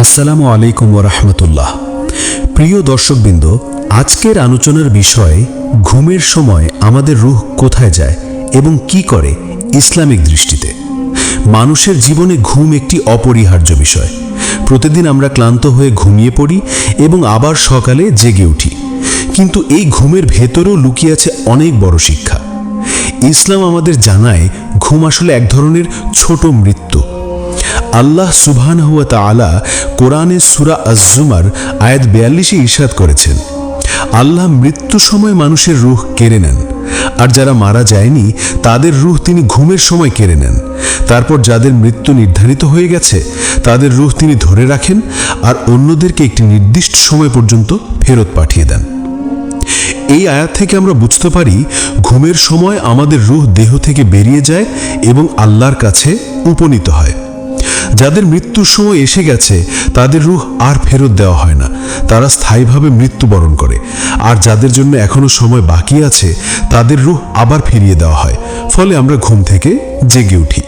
আসসালামু আলাইকুম ওরহমতুল্লাহ প্রিয় দর্শকবৃন্দ, আজকের আলোচনার বিষয়, ঘুমের সময় আমাদের রুহ কোথায় যায় এবং কি করে ইসলামিক দৃষ্টিতে। মানুষের জীবনে ঘুম একটি অপরিহার্য বিষয়। প্রতিদিন আমরা ক্লান্ত হয়ে ঘুমিয়ে পড়ি এবং আবার সকালে জেগে উঠি। কিন্তু এই ঘুমের ভেতরেও লুকিয়ে আছে অনেক বড় শিক্ষা। ইসলাম আমাদের জানায়, ঘুম আসলে এক ধরনের ছোট মৃত্যু। আল্লাহ সুবহান হুয়া তালা কোরআনে সুরা আজুমার আয়াত বিয়াল্লিশে ইরশাদ করেছেন। আল্লাহ মৃত্যু সময় মানুষের রুহ কেড়ে নেন। আর যারা মারা যায়নি, তাদের রুহ তিনি ঘুমের সময় কেড়ে নেন। তারপর যাদের মৃত্যু নির্ধারিত হয়ে গেছে, তাদের রুহ তিনি ধরে রাখেন আর অন্যদেরকে একটি নির্দিষ্ট সময় পর্যন্ত ফেরত পাঠিয়ে দেন। এই আয়াত থেকে আমরা বুঝতে পারি, ঘুমের সময় আমাদের রুহ দেহ থেকে বেরিয়ে যায় এবং আল্লাহর কাছে উপনীত হয়। যাদের মৃত্যুর সময় এসে গেছে, তাদের রুহ আর ফেরত দেওয়া হয় না। তারা স্থায়ীভাবে মৃত্যুবরণ করে। আর যাদের জন্য এখনও সময় বাকি আছে, তাদের রুহ আবার ফিরিয়ে দেওয়া হয়। ফলে আমরা ঘুম থেকে জেগে উঠি।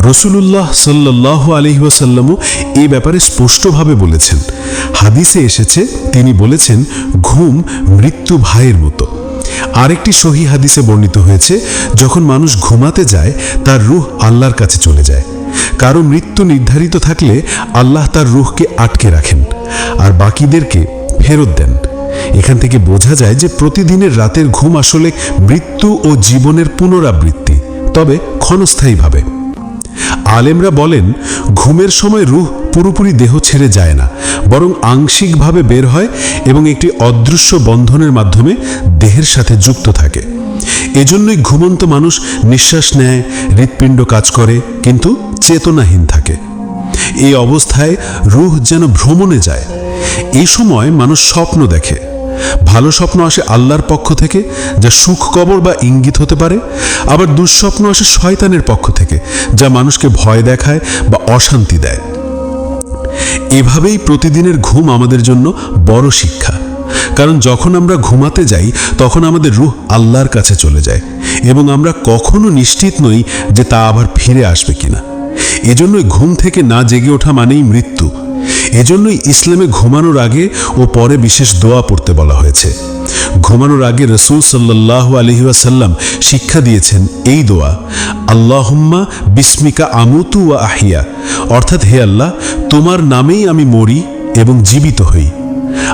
রসুলুল্লাহ সাল্লাহ আলহিহাসাল্লামও এই ব্যাপারে স্পষ্টভাবে বলেছেন। হাদিসে এসেছে, তিনি বলেছেন, ঘুম মৃত্যু ভাইয়ের মতো। আরেকটি সহি হাদিসে বর্ণিত হয়েছে, যখন মানুষ ঘুমাতে যায়, তার রুহ আল্লাহর কাছে চলে যায়। কারও মৃত্যু নির্ধারিত থাকলে আল্লাহ তার রুহকে আটকে রাখেন আর বাকিদেরকে ফেরত দেন। এখান থেকে বোঝা যায় যে প্রতিদিনের রাতের ঘুম আসলে মৃত্যু ও জীবনের পুনরাবৃত্তি, তবে ক্ষণস্থায়ীভাবে। আলেমরা বলেন, ঘুমের সময় রুহ পুরোপুরি দেহ ছেড়ে যায় না, বরং আংশিকভাবে বের হয় এবং একটি অদৃশ্য বন্ধনের মাধ্যমে দেহের সাথে যুক্ত থাকে। এজন্যই ঘুমন্ত মানুষ নিঃশ্বাস নেয়, হৃৎপিণ্ড কাজ করে, কিন্তু চেতনাহীন থাকে। এই অবস্থায় রুহ যেন ভ্রমণে যায়। এই সময় মানুষ স্বপ্ন দেখে। ভালো স্বপ্ন আসে আল্লাহর পক্ষ থেকে, যা সুখ কবর বা ইঙ্গিত হতে পারে। আবার দুঃস্বপ্ন আসে শয়তানের পক্ষ থেকে, যা মানুষকে ভয় দেখায় বা অশান্তি দেয়। এভাবেই প্রতিদিনের ঘুম আমাদের জন্য বড় শিক্ষা। কারণ যখন আমরা ঘুমাতে যাই, তখন আমাদের রুহ আল্লাহর কাছে চলে যায় এবং আমরা কখনো নিশ্চিত নই যে তা আবার ফিরে আসবে কিনা। এজন্যই ঘুম থেকে না জেগে ওঠা মানেই মৃত্যু। এজন্যই ইসলামে ঘুমানোর আগে ও পরে বিশেষ দোয়া পড়তে বলা হয়েছে। ঘুমানোর আগে রসুল সাল্লাহ আলহিউসাল্লাম শিক্ষা দিয়েছেন এই দোয়া, আল্লাহম্মা বিস্মিকা আমুতু ওয়া আহিয়া। অর্থাৎ হে আল্লাহ, তোমার নামেই আমি মরি এবং জীবিত হই।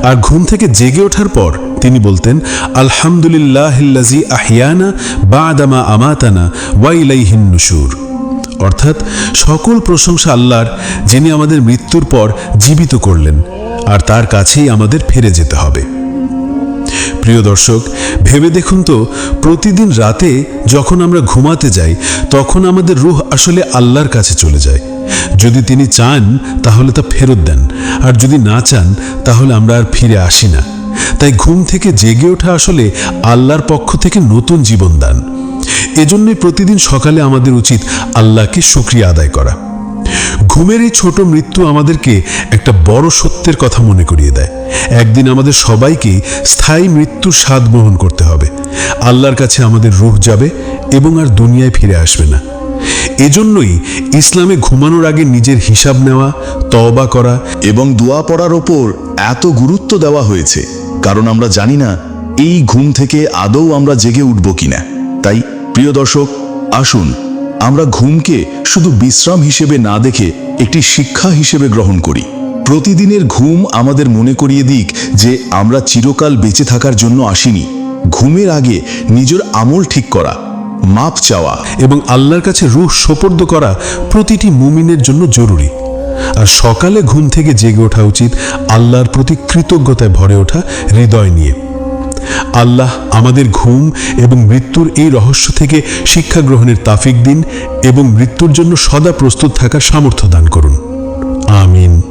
আর ঘুম থেকে জেগে ওঠার পর তিনি বলতেন, আলহামদুলিল্লাহিল্লাজি আহিয়ানা বা আদামা আমাতানা ওয়াইলাইহিন নুসুর অর্থাৎ সকল প্রশংসা আল্লাহর, যিনি আমাদের মৃত্যুর পর জীবিত করলেন, আর তার কাছেই আমাদের ফিরে যেতে হবে। প্রিয় দর্শক, ভেবে দেখুন তো, প্রতিদিন রাতে যখন আমরা ঘুমাতে যাই, তখন আমাদের রুহ আসলে আল্লাহর কাছে চলে যায়। যদি তিনি চান, তাহলে তা ফেরত দেন। আর যদি না চান, তাহলে আমরা আর ফিরে আসি না। তাই ঘুম থেকে জেগে ওঠা আসলে আল্লাহর পক্ষ থেকে নতুন জীবন দান। এজন্যই প্রতিদিন সকালে আমাদের উচিত আল্লাহকে শুক্রিয়া আদায় করা। ঘুমের এই ছোট মৃত্যু আমাদেরকে একটা বড় সত্যের কথা মনে করিয়ে দেয়। একদিন আমাদের সবাইকে স্থায়ী মৃত্যুর স্বাদ গ্রহণ করতে হবে। আল্লাহর কাছে আমাদের রুহ যাবে এবং আর দুনিয়ায় ফিরে আসবে না। এজন্যই ইসলামে ঘুমানোর আগে নিজের হিসাব নেওয়া, তওবা করা এবং দোয়া পড়ার ওপর এত গুরুত্ব দেওয়া হয়েছে। কারণ আমরা জানি না এই ঘুম থেকে আদৌ আমরা জেগে উঠব কিনা। তাই প্রিয় দর্শক, আসুন আমরা ঘুমকে শুধু বিশ্রাম হিসেবে না দেখে একটি শিক্ষা হিসেবে গ্রহণ করি। প্রতিদিনের ঘুম আমাদের মনে করিয়ে দিক যে আমরা চিরকাল বেঁচে থাকার জন্য আসিনি। ঘুমের আগে নিজের আমল ঠিক করা মাপ চাওয়া এবং আল্লাহর কাছে রুহ সোপর্দ করা প্রতিটি মুমিনের জন্য জরুরি। আর সকালে ঘুম থেকে জেগে ওঠা উচিত আল্লাহর প্রতি কৃতজ্ঞতায় ভরে ওঠা হৃদয় নিয়ে। আল্লাহ আমাদের ঘুম এবং মৃত্যুর এই রহস্য থেকে শিক্ষা গ্রহণের তাফিক দিন এবং মৃত্যুর জন্য সদা প্রস্তুত থাকার সামর্থ্য দান করুন। আমিন।